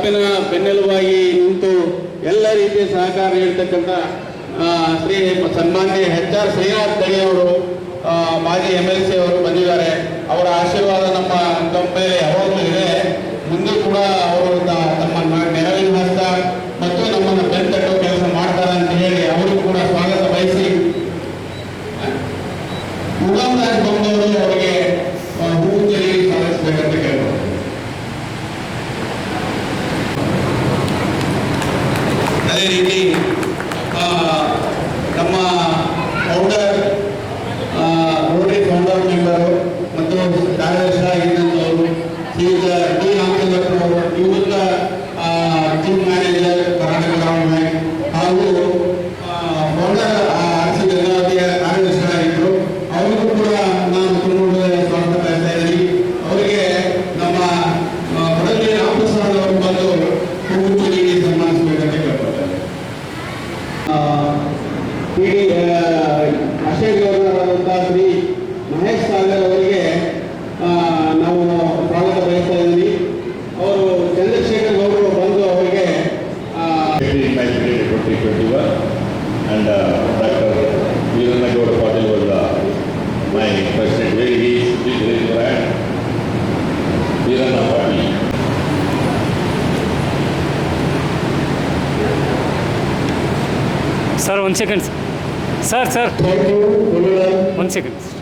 ತಪ್ಪಿನ ಬೆನ್ನೆಲುಬಾಗಿ ನಿಂತು ಎಲ್ಲ ರೀತಿಯ ಸಹಕಾರ ನೀಡ್ತಕ್ಕಂಥ ಶ್ರೀ ಸನ್ಮಾನ್ಯ ಹೆಚ್ ಆರ್ ಶ್ರೀನಾಥ್ ದಳಿಯವರು ಮಾಜಿ ಎಂ ಎಲ್ ಸಿ ಅವರು ಬಂದಿದ್ದಾರೆ. ಅವರ ಆಶೀರ್ವಾದ ನಮ್ಮ ನಮ್ಮ ಯಾವಾಗಲೂ ಇದೆ. ಮುಂದೆ ಕೂಡ ಅವರು and uh, Dr. Veeranagowda Patil was uh, my president. Where he is, please raise your hand. Veeranagowda Patil. Sir ಒಂದು ಸೆಕೆಂಡ್ ಸರ್ ಸರ್ ಒಂದು second sir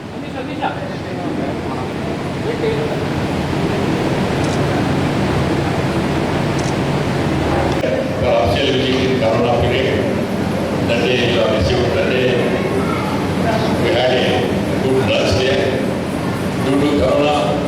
Duduk kau lah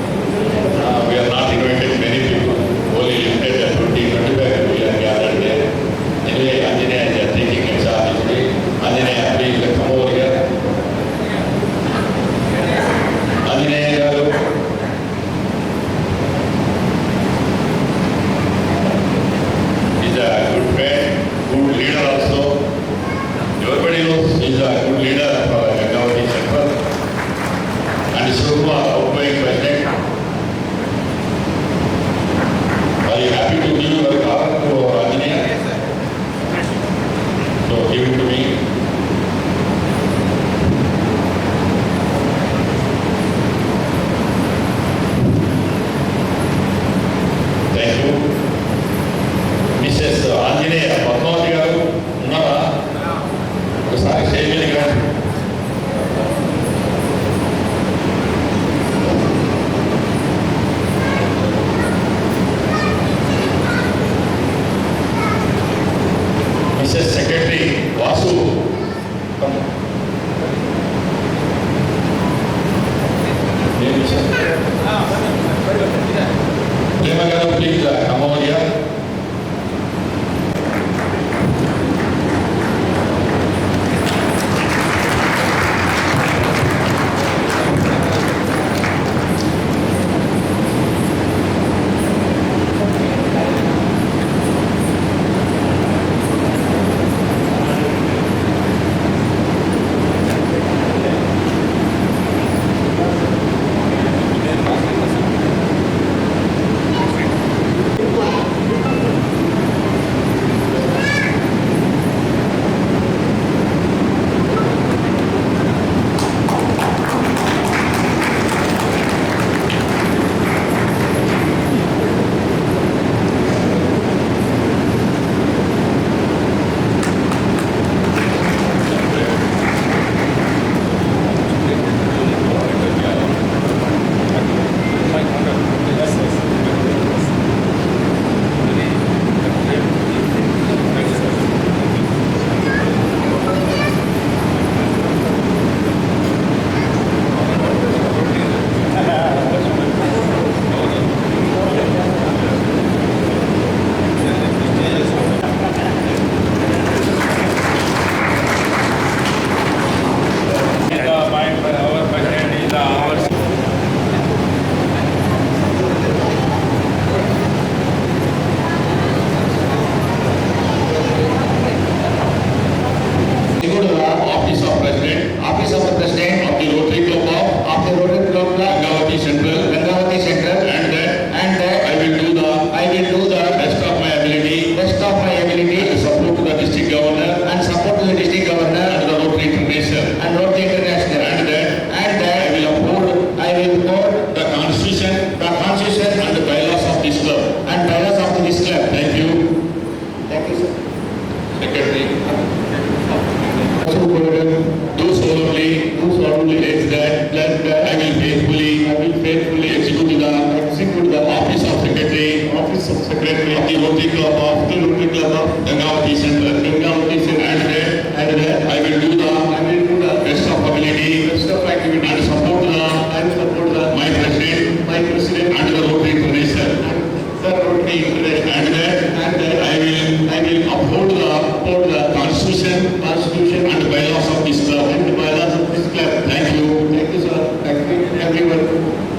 Thank everyone.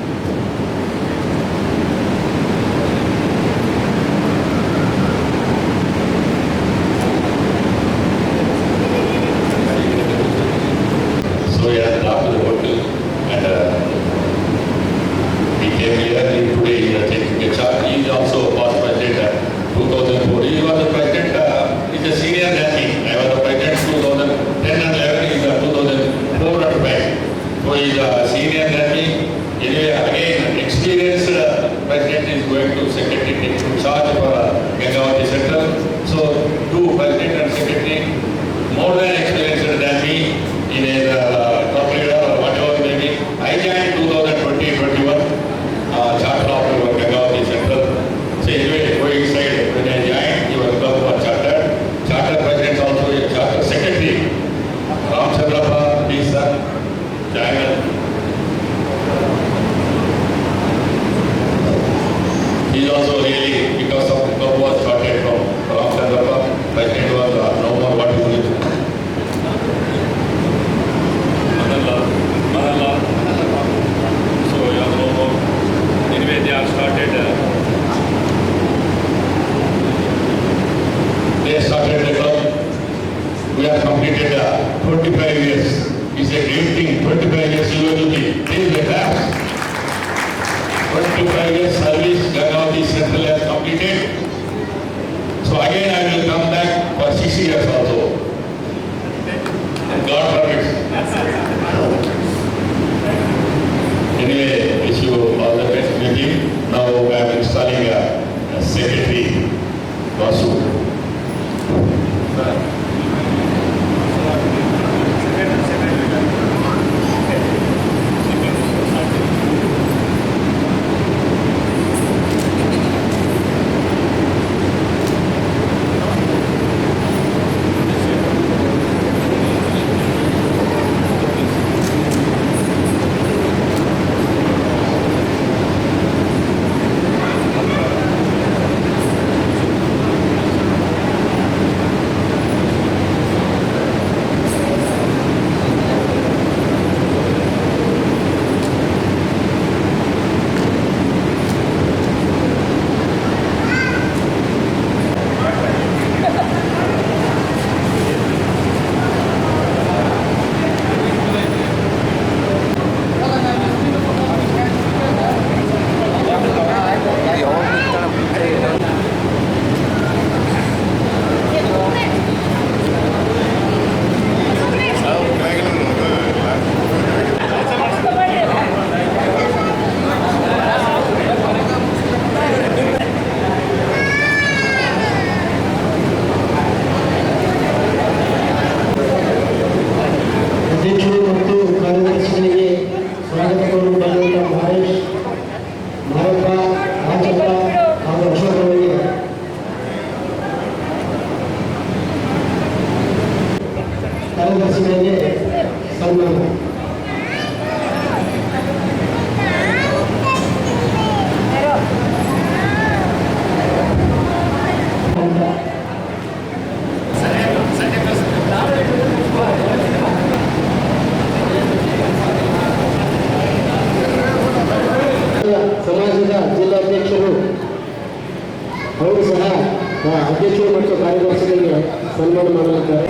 Nosso ಸನ್ಮಾನ ಮಾಡಲಿದ್ದಾರೆ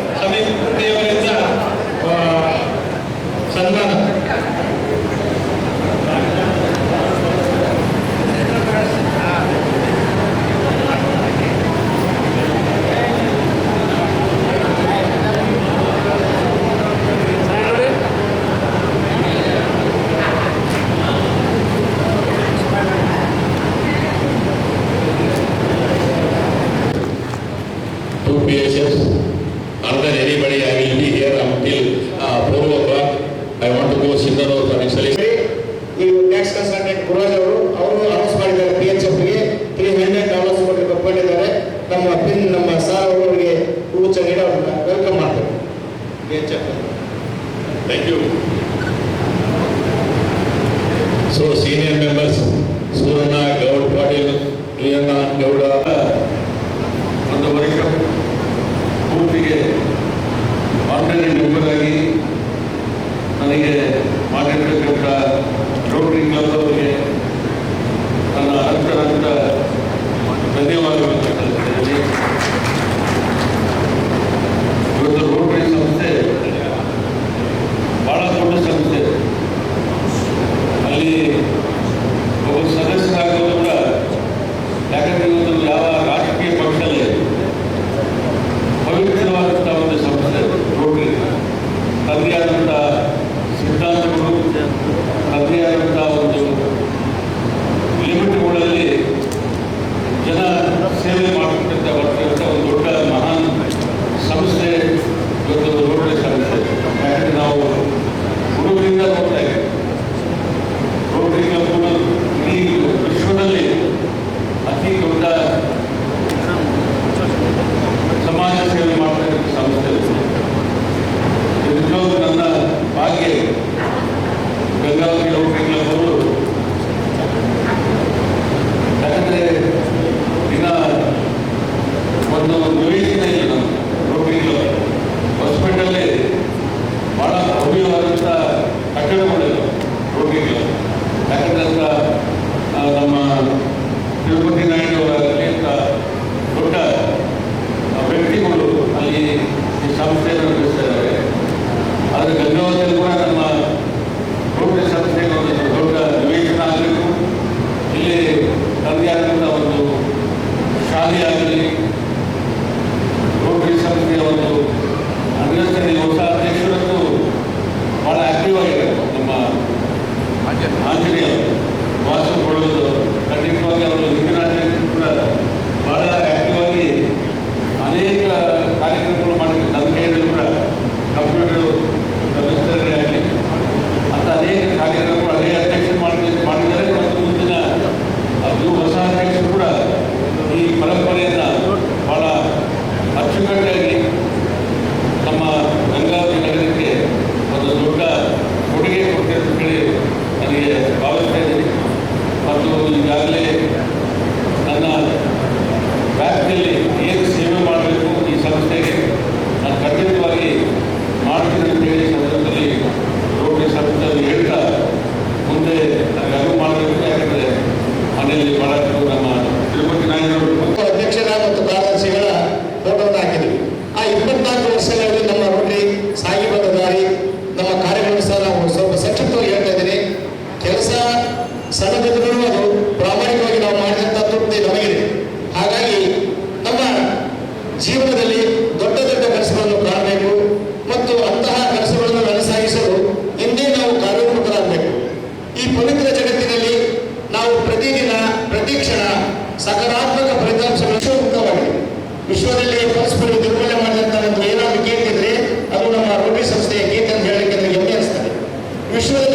ವಿಶ್ವದ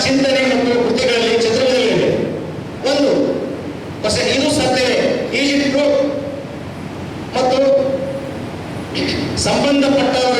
ಚಿಂತನೆ ಮತ್ತು ಕೃತಿಗಳಲ್ಲಿ ಚತುರ್ದಲ್ಲಿ ಇದೆ ಒಂದು ಹೊಸ ಇದು ಸತ್ಯವೇ ಈಜಿಪ್ಟ್ ಮತ್ತು ಸಂಬಂಧಪಟ್ಟವರ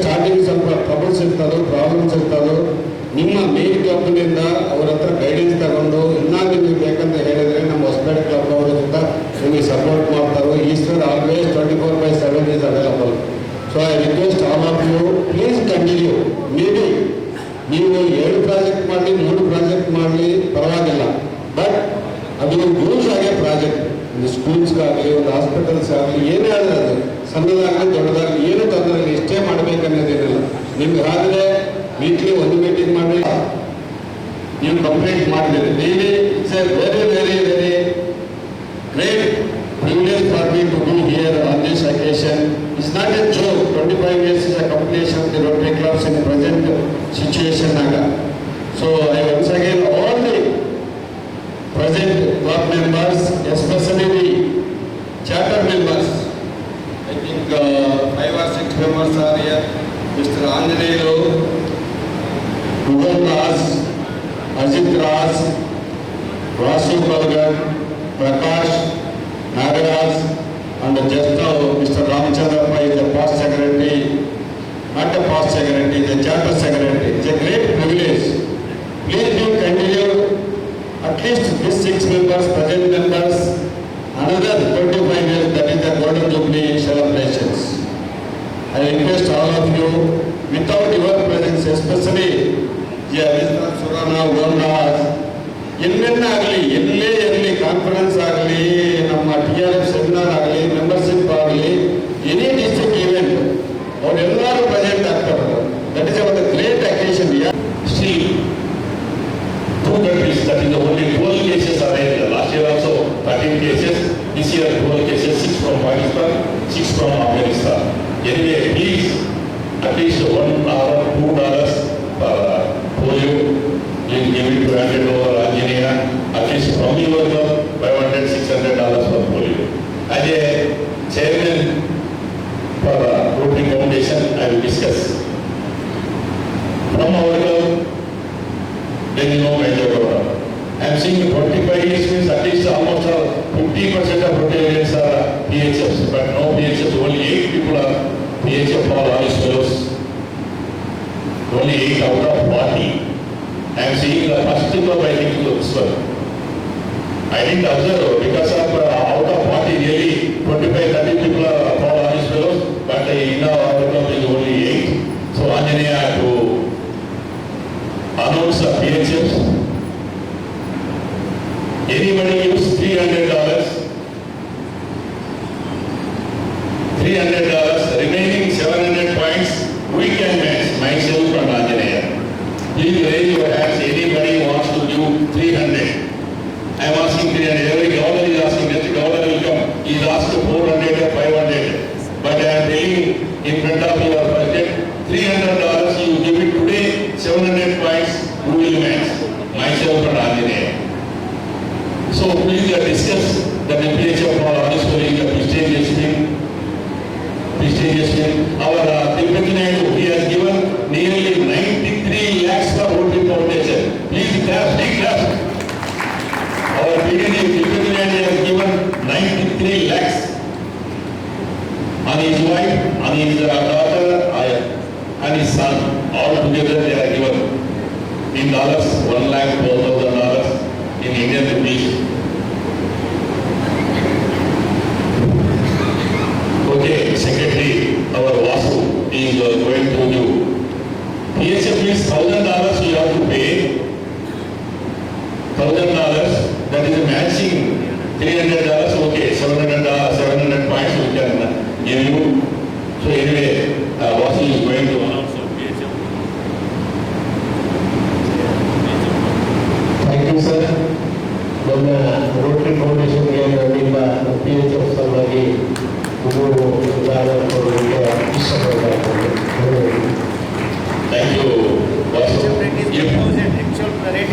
ಸ್ಟಾರ್ಟಿಂಗ್ ಸ್ವಲ್ಪ ಟ್ರಬಲ್ಸ್ ಇರ್ತದೋ ಪ್ರಾಬ್ಲಮ್ಸ್ ಇರ್ತದೋ, ನಿಮ್ಮ ಮೇನ್ ಕ್ಲಬ್ನಿಂದ ಅವ್ರ ಹತ್ರ ಗೈಡೆನ್ಸ್ ತಗೊಂಡು ಇನ್ನಾದ್ರೂ ನಿಮಗೆ ಬೇಕಂತ ಹೇಳಿದರೆ ನಮ್ಮ ಹೊಸಪೇಟೆ ಕ್ಲಬ್ ಅಂತ ನಿಮಗೆ ಸಪೋರ್ಟ್ ಮಾಡ್ತಾರೆ. Eshwar always twenty four by seven is available so I request all of you please continue maybe B ನೀವು ಏಳು ಪ್ರಾಜೆಕ್ಟ್ ಮಾಡಲಿ, ಮೂರು ಪ್ರಾಜೆಕ್ಟ್ ಮಾಡಲಿ, ಪರವಾಗಿಲ್ಲ. ಬಟ್ ಅದು ಯೂಸ್ ಆಗಿ ಪ್ರಾಜೆಕ್ಟ್ ಒಂದು ಸ್ಕೂಲ್ಸ್ಗಾಗಲಿ ಒಂದು ಹಾಸ್ಪಿಟಲ್ಸ್ ಆಗಲಿ, ಏನೇ ಆದರೆ ಅದು. ಸಣ್ಣದಾಗಲಿ ದೊಡ್ಡದಾಗಲಿ ಏನು ತೊಂದರೆ ಇಲ್ಲ ಇಷ್ಟೇ ಇಲ್ಲ ನಿಮ್ಗೆ ಆದರೆ ವೀಕ್ಲಿ ಒಂದು ಮೀಟಿಂಗ್ ಮಾಡಿ, ನೀವು ಕಂಪ್ಲೇಂಟ್ ಮಾಡಿದ್ದೀರಿ daily sir very very very great privilege for me to be here on this occasion it's not a joke twenty five years is a completion the Rotary clubs in present situation ಆಗ so I once again all the present club members especially Acharya mister Anjaneyulu Mohan Raj Ajith Raj Vasu Palgar Prakash Nagaraj and just mister Ramachandra Pai the past secretary not the past secretary the chapter secretary it's a great privilege. Please you continue at least this six members present members another twenty five years that is the golden jubilee celebrations I request all of you, without your presence especially, ಸುರನ ವರ್ಣ ಆಗಲಿ ಎಲ್ಲೇ ಇರಲಿ conference ಆಗಲಿ ನಮ್ಮ T R F seminar ಆಗಲಿ membership ಆಗಲಿ any district event ಅವರೆಲ್ಲರೂ ಪ್ರೆಸೆಂಟ್ ಆಗ್ತಾರೆ. ainda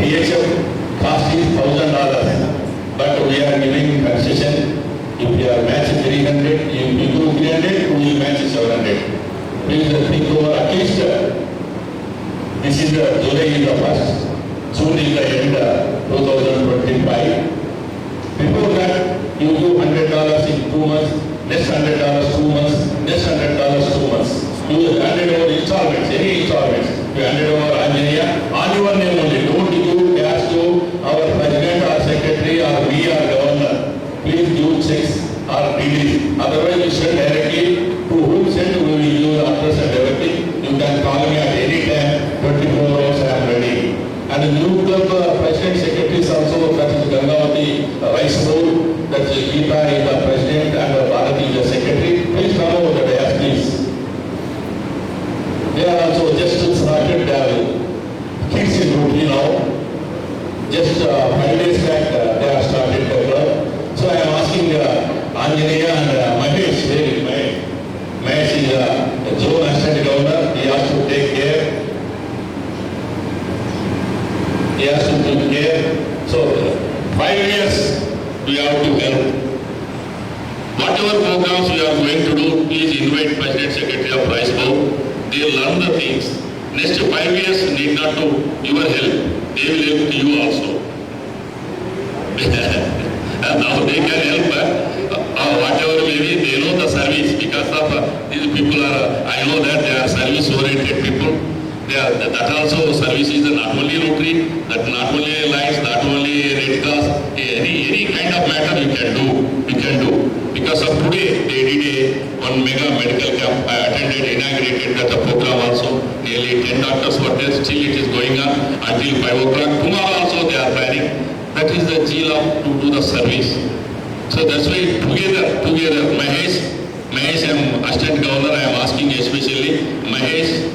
VHF cost is thousand dollars, but we are giving concession. If you are match 300, if you do 300, we will match 700. Please, think over at least. this is the July in the first, June is the end, 2025. Before that, you do hundred dollars in two months, next hundred dollars two months, next hundred dollars two months. You handed over installments, any installments. You handed over Anjaneya on your name only. Other Otherwise you say, hey, one mega medical camp. I attended, inaugurated that the program also. Nearly 10 doctors were there. Still it is going on until 5 o'clock. Tomorrow also they are planning. That is the zeal of to do the service. So that's why together, together, Mahesh, Mahesh, I am Assistant Governor, I am asking especially, Mahesh,